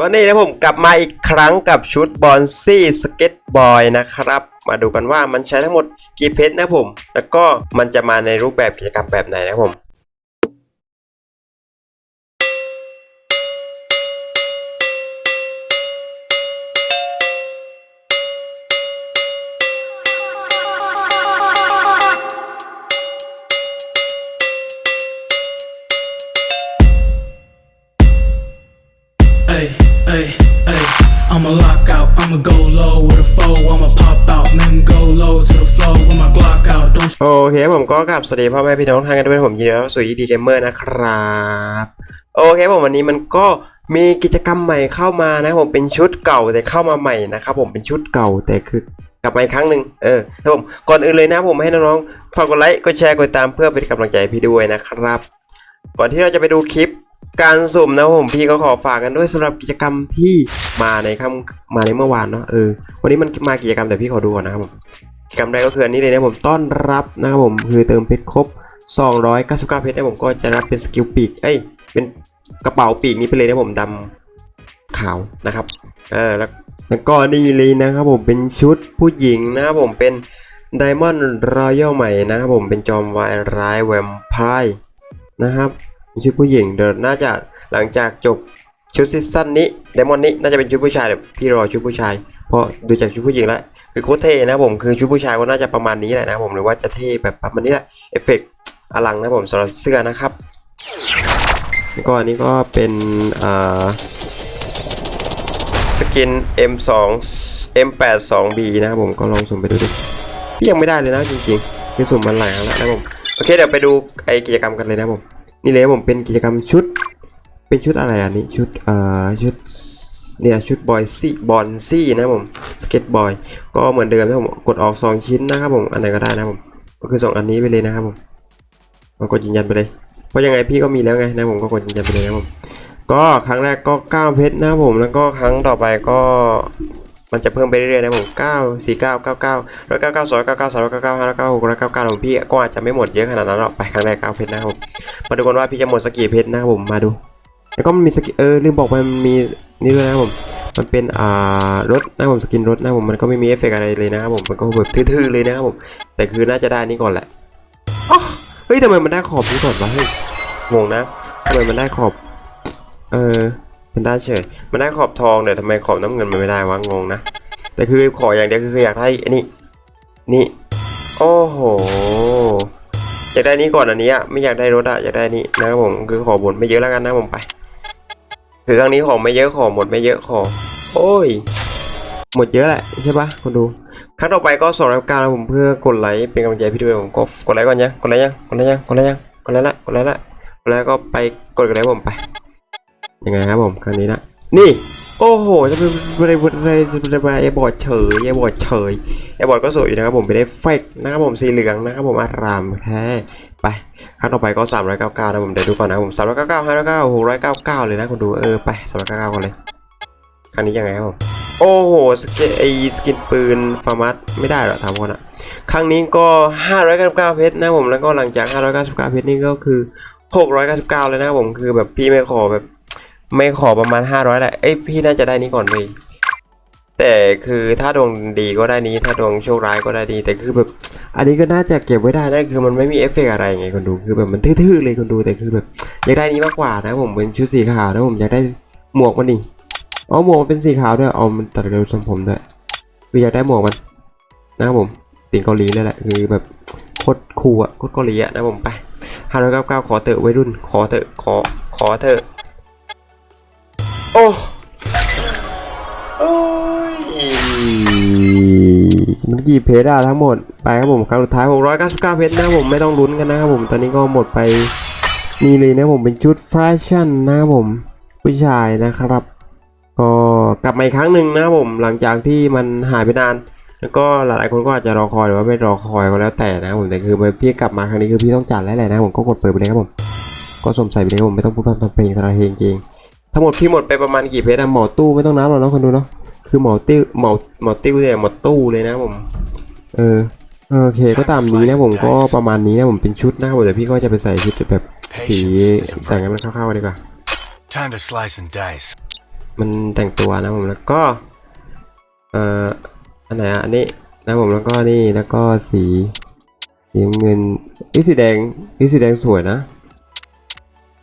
ก็นี่นะผมกลับมาอีกครั้งกับชุดบอลซี่สเก็ตบอยนะครับ มาดูกันว่ามันใช้ทั้งหมดกี่เพชรนะผม แล้วก็มันจะมาในรูปแบบกิจกรรมแบบไหนนะผม I'ma go low with a foe, I'ma pop out, then go low to the flow with my Glock out. Don't โอเคผมก็กลับสวัสดีพ่อแม่พี่น้องทางกันด้วยผมยินดีต้อนรับสู่ยีดีเกมเมอร์นะครับโอเคผมวันนี้มันก็มีกิจกรรมใหม่เข้ามานะผมเป็นชุดเก่าแต่เข้ามาใหม่นะครับผมเป็นชุดเก่าแต่คือกลับมาอีกครั้งหนึ่งเออครับผมก่อนอื่นเลยนะผมให้น้องๆฝากกดไลค์กดแชร์กดติดตามเพื่อเป็นกำลังใจให้พี่ด้วยนะครับ ก่อนที่เราจะไปดูคลิป การสุ่มนะผมพี่ก็ขอฝากกันด้วยสำหรับกิจกรรมที่มาในค่ำมาในเมื่อวานเนาะเออวันนี้มันมากิจกรรมแต่พี่ขอดูก่อนนะครับผมกิจกรรมแรกก็คืออันนี้เลยนะผมต้อนรับนะครับผมคือเติมเพชรครบ 299 เพชรนะผมก็จะรับเป็นสกิลปีกเอ้ยเป็นกระเป๋าปีกนี้ไปเลยนะผมดำขาวนะครับเออแล้วแล้วก็นี่เลยนะครับผมเป็นชุดผู้หญิงนะครับผมเป็น Diamond Royal ใหม่นะครับผมเป็นจอมวายร้ายแวมไพร์นะครับ ชุดผู้หญิงเดี๋ยวน่าจะหลังจากจบชุดซีซั่นนี้ไดมอนนี้น่าจะเป็นชุดผู้ชายเดี๋ยวพี่รอชุดผู้ชายเพราะดูจากชุดผู้หญิงแล้วคือโคตรเท่นะผมคือชุดผู้ชายก็น่าจะประมาณนี้แหละนะผมหรือว่าจะเท่แบบประมาณนี้แหละเอฟเฟกต์อลังนะผมสำหรับเสื้อนะครับแล้วก็อันนี้ก็เป็นอ่าสกิน M2 M82B นะครับผมก็ลองสุ่มไปดูดิยังไม่ได้เลยนะจริงๆคือสุ่มมาหลายครั้งแล้วนะผมโอเคเดี๋ยวไปดูไอกิจกรรมกันเลยนะผม นี่เลยผมเป็นกิจกรรมชุด เป็นชุดอะไรอันนี้ชุดเอ่อชุดเนี่ยชุดบอยซี่บอลซี่นะผมสเก็ตบอยก็เหมือนเดิมนะผมกดออก 2 ชิ้นนะครับผมอันไหนก็ได้นะผมก็คือ 2 อันนี้ไปเลยนะครับผมก็กดยืนยันไปเลย เพราะยังไงพี่ก็มีแล้วไงนะผมก็กดยืนยันไปเลยนะผมก็ครั้งแรกก็9เพชรนะผมแล้วก็ครั้งต่อไปก็ มันจะเพิ่มไปเรื่อยๆนะผม9 4 9 9 9 1 9 9 2 9 9 3 9 9 5 9 6 9 9ของพี่ก็อาจจะไม่หมดเยอะขนาดนั้นหรอกไปครั้งแรก9เพชรนะครับผมมาดูกันว่าพี่จะหมดสกี่เพชรนะครับผมมาดู แล้วก็มันมีสกิเออลืมบอกไปมันมีนี่ด้วยนะครับผมมันเป็นอ่ารถนะครับผมสกินรถนะครับผมมันก็ไม่มีเอฟเฟกอะไรเลยนะครับผมมันก็แบบทื่อๆเลยนะครับผมแต่คือน่าจะได้นี่ก่อนแหละอ๊ะเฮ้ยทำไมมันได้ขอบนี้ก่อนวะเฮ้ยงงนะทำไมมันได้ขอบ เออ มันได้เฉย มันได้ขอบทองแต่ทำไมขอบน้ำเงินมันไม่ได้วะงงนะ แต่คือขออย่างเดียวคืออยากได้อันนี้นี่ โอ้โห อยากได้นี้ก่อนอันนี้อะไม่อยากได้รถอะอยากได้นี้นะครับผมคือขอบนไม่เยอะแล้วกันนะผมไป คือครั้งนี้ของไม่เยอะของหมดไม่เยอะของ โอ้ย หมดเยอะแหละใช่ปะคนดู ครั้งต่อไปก็สองรับการผมเพื่อกดไลค์เป็นกำลังใจพี่ด้วยผมก็กดไลค์ก่อนยังกดไลค์ยังกดไลค์ยังกดไลค์ยังกดไลค์ละกดไลค์ละกดไลค์ก็ไปกดกดไลค์ผมไป ยังไงครับผมครั้งนี้นะนี่โอ้โหจะเป็นอะไรอะไรอะไรไอ้บอดเฉยไอ้บอดเฉยไอ้บอดก็สวยอยู่นะครับผมไปได้เฟกนะครับผมสีเหลืองนะครับผมอารามแท้ไปครั้งต่อไปก็399นะผมเดี๋ยวดูก่อนนะผม399 599 699 เลยนะคุณดูเออไป399ก่อนเลยครั้งนี้ยังไงครับผมโอ้โหสกินไอสกินปืนฟาร์มัสไม่ได้หรอกถามคนอะครั้งนี้ก็ 599เพชรนะผมแล้วก็หลังจาก 599เพชรนี่ก็คือ 699 เลยนะผมคือแบบพี่ไม่ขอแบบ ไม่ขอประมาณ 500แหละ เอ้ยพี่น่าจะได้นี้ก่อนเลย แต่คือถ้าดวงดีก็ได้นี้ ถ้าดวงโชคร้ายก็ได้ดี แต่คือแบบ อันนี้ก็น่าจะเก็บไว้ได้นะคือมันไม่มีเอฟเฟกอะไรไงคนดู คือแบบมันทื่อๆเลยคนดู แต่คือแบบอยากได้นี้มากกว่านะผมเป็นชุดสีขาวนะผมอยากได้หมวกมันนี่อ๋อหมวกมันเป็นสีขาวด้วย เอามันตัดเร็วทรงผมด้วยคืออยากได้หมวกมันนะครับผมติ่งเกาหลีเลยแหละคือแบบโคตรคูลอะโคตรเกาหลีอะนะผมไปห้าร้อยเก้าเก้าขอเถอะวัยรุ่น ขอเถอะขอขอเถอะ อ้โอ้ยมันกี่เพจอะทั้งหมด ไปครับผมครั้งสุดท้าย 699 เพจนะครับผมไม่ต้องลุ้นกันนะครับผมตอนนี้ก็หมดไปนี่เลยนะผมเป็นชุดแฟชั่นนะครับผมผู้ชายนะครับ ก็กลับมาอีกครั้งหนึ่งนะครับผมหลังจากที่มันหายไปนาน แล้วก็หลายๆคนก็อาจจะรอคอยหรือว่าไม่รอคอยก็แล้วแต่นะครับผมแต่คือพี่กลับมาครั้งนี้คือพี่ต้องจัดแล้วแหละนะผมก็กดเปิดไปเลยครับผมก็สมใส่ไปเลยครับผมไม่ต้องพูดพร่ำทำเพลงทำเพลงจริง ทั้งหมดพี่หมดไปประมาณกี่เพจอะหมอตู้ไม่ต้องนับหรอกเนาะคนดูเนาะคือหมอติ้วหมอหมอติ้วเนี่ยหมอตู้เลยนะผมเออโอเคก็ตามนี้นะผมก็ประมาณนี้นะผมเป็นชุดนะครับผมแต่พี่ก็จะไปใส่ชุดแบบสีแต่งให้มันเข้าๆกันดีกว่า Time to slice and dice. มันแต่งตัวนะผมแล้วก็เอ่ออันไหนอะอันนี้นะผมแล้วก็นี่แล้วก็สีสีน้ำเงินอีสีแดงอีสีแดงสวยนะ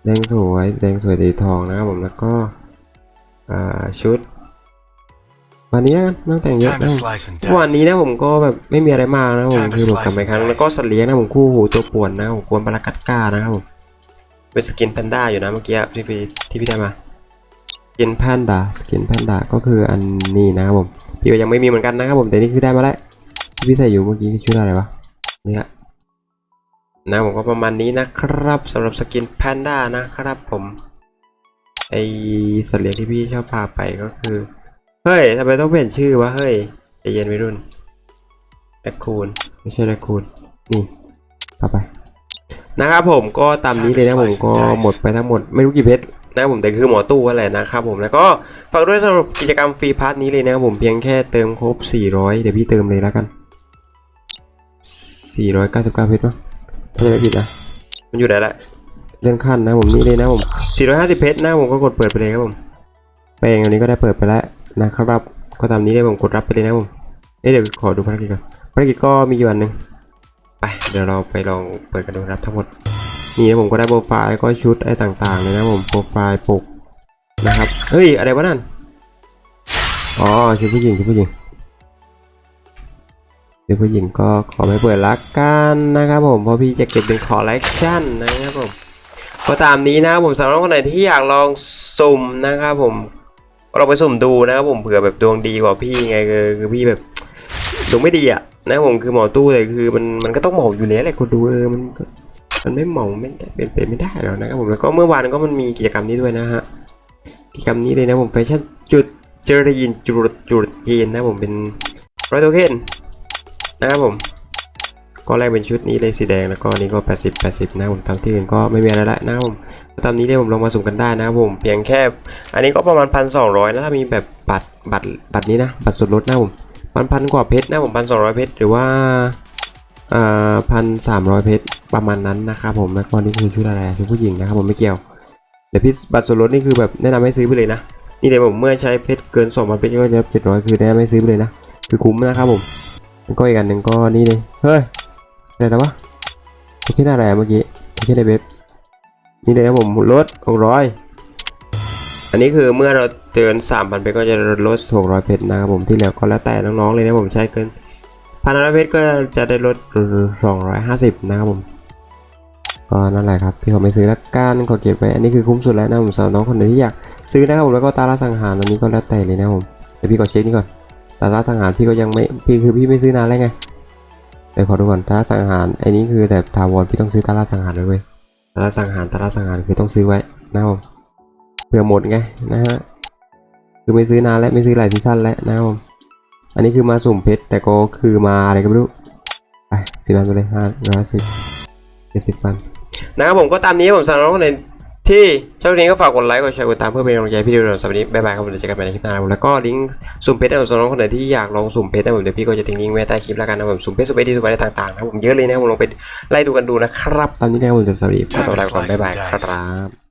แดงสวยแดงสวยสีทองนะครับผมแล้วก็อ่าชุด วันนี้นะไม่ต้องแต่งเยอะ Time นะ to ผม slice and เมื่อวาน dice. นี้นะผมก็แบบไม่มีอะไรมากนะผม Time to คือแบบกลับ slice ไป and ครั้ง dice แล้วก็สัตว์เลี้ยงนะผมคู่หูตัวป่วนนะผมกวนปลากัดก้านะครับผมเป็นสกินแพนด้าอยู่นะเมื่อกี้ที่พี่ที่พี่ได้มาสกินแพนด้าสกินแพนด้าก็คืออันนี้นะครับผมพี่ก็ยังไม่มีเหมือนกันนะครับผมแต่นี่คือได้มาแล้วที่พี่ใส่อยู่เมื่อกี้คือชุดอะไรวะนี่ละ นะผมก็ประมาณนี้นะครับสำหรับสกินแพนด้านะครับผม ไอสัตว์เลี้ยงที่พี่ชอบพาไปก็คือ เฮ้ยทำไมต้องเปลี่ยนชื่อวะเฮ้ยใจเย็นไม่รุ่นแรคคูนไม่ใช่แรคคูนนี่ต่อไป นะครับผมก็ตามนี้เลยนะผมก็หมดไปทั้งหมดไม่รู้กี่เพชรนะครับผมแต่คือหมอตู้อะไรนะครับผมแล้วก็ฝากด้วยสำหรับกิจกรรมฟรีพาร์ทนี้เลยนะครับผมเพียงแค่เติมครบ 400 เดี๋ยวพี่เติมเลยแล้วกัน 499 เพชรมั้ง ถ้าไม่ผิดนะมันอยู่ไหนละเลื่อนขั้นนะผมนี่เลยนะผม 450 เพชรนะผมก็กดเปิดไปเลยครับผมแปลงอันนี้ก็ได้เปิดไปแล้วนะครับก็ตามนี้เลยผมกดรับไปเลยนะผมเอ๊ะเดี๋ยวขอดูภารกิจก่อนภารกิจก็มีอยู่อันหนึ่งไปเดี๋ยวเราไปลองเปิดกันดูนะครับทั้งหมดนี่นะผมก็ได้โปรไฟล์แล้วก็ชุดอะไรต่างๆเลยนะผมโปรไฟล์ปกนะครับเฮ้ยอะไรวะนั่นอ๋อชุดผู้หญิงชุดผู้หญิง ชุดผู้หญิงก็ขอไม่เปิดละกันนะครับผมเพราะพี่จะเก็บเป็นคอลเลกชันนะครับผมก็ตามนี้นะครับผมสำหรับคนไหนที่อยากลองสุ่มนะครับผมเราไปสุ่มดูนะครับผมเผื่อแบบดวงดีกว่าพี่ไงคือคือพี่แบบดวงไม่ดีอะนะผมคือหมอตู้เลยคือมันมันก็ต้องหมาอยู่แล้วแหละคนดูเออมันมันไม่หมาไม่ได้เป็นไปไม่ได้หรอกนะครับผมแล้วก็เมื่อวานก็มันมีกิจกรรมนี้ด้วยนะฮะกิจกรรมนี้เลยนะผมแฟชั่นจุดเจอรีนจุดจุดยีนนะผมเป็นร้อยโทเค็น นะครับผม ก็แรกเป็นชุดนี้เลยสีแดงแล้วก็อันนี้ก็ 80 80 นะครับผมตามที่อื่นก็ไม่มีอะไรละนะครับผมตามนี้เลยผมลองมาสุ่มกันได้นะครับผมเพียงแค่ อันนี้ก็ประมาณ 1,200นะถ้ามีแบบบัตรบัตรบัตรนี้นะบัตรส่วนลดนะผมพันพันกว่าเพชรนะผมพันสองร้อยเพชรหรือว่าอ่าพันสามร้อยเพชรประมาณนั้นนะครับผมแล้วก็นี่คือชุดอะไรชุดผู้หญิงนะครับผมไม่เกี่ยวเดี๋ยวพี่บัตรส่วนลดนี่คือแบบแนะนำให้ซื้อไปเลยนะนี่เดี๋ยวผมเมื่อใช้เพชรเกิน2,000เพชรก็จะ700คือแนะนำให้ซื้อไปเลยนะคือคุ้มนะครับผม ก็อีกอันหนึ่งก็นี่เลยเฮ้ยอะไรนะวะไม่ใช่อะไรเมื่อกี้ไม่ใช่ในเว็บนี่เลยนะผมลด600 อันนี้คือเมื่อเราเตือน3,000เพชรก็จะลด 600 เพชรนะครับผมที่เหลือก็แล้วแต่น้องๆเลยนะผมใช้เกินพันร้อยเพชรก็จะได้ลด 250 นะครับผมก็นั่นแหละครับที่เขาไม่ซื้อแล้วกันขอเก็บไว้อันนี้คือคุ้มสุดแล้วนะผมสำหรับน้องคนไหนที่อยากซื้อนะครับผมแล้วก็ตาละสังหารอันนี้ก็แล้วแต่เลยนะผมเดี๋ยวพี่ขอเช็คนี่ก่อน ตาละสังหารพี่ก็ยังไม่พี่คือพี่ไม่ซื้อนานแล้วไงเดี๋ยวขอดูก่อนตาราสังหารไอ้นี้คือแบบทาวรพี่ต้องซื้อตาราสังหารไว้เว้ยตาราสังหารตาราสังหารคือต้องซื้อไว้นะครับผมเผื่อหมดไงนะฮะคือไม่ซื้อนานแล้วไม่ซื้อหลายซีซั่นแล้วนะครับผมอันนี้คือมาสุ่มเพชรแต่ก็คือมาอะไรก็ไม่รู้ไปสิบพันไปเลยห้าร้อยสิบเจ็ดสิบพันนะครับผมก็ตามนี้ผมสำหรับน้องคนไหน ที่ช่องนี้ก็ฝากกดไลค์กดแชร์กดตามเพื่อเป็นกำลังใจพี่ดิวยสำหรับวันนี้บ๊ายบายครับผมเดี๋ยวเจอกันใหม่ในคลิปหน้านะครับแล้วก็ลิงก์สุ่มเพชรนะผมสำหรับคนไหนที่อยากลองสุ่มเพชรนะผมเดี๋ยวพี่ก็จะทิ้งลิงก์ไว้ใต้คลิปแล้วกันนะผมสุ่มเพชรสุ่มเพชรที่สุ่มอะไรต่างๆนะผมเยอะเลยนะผมลองไปไล่ดูกันดูนะครับตอนนี้นะครับผมจะสวัสดีขอตัวลาไปก่อนบ๊ายบายครับ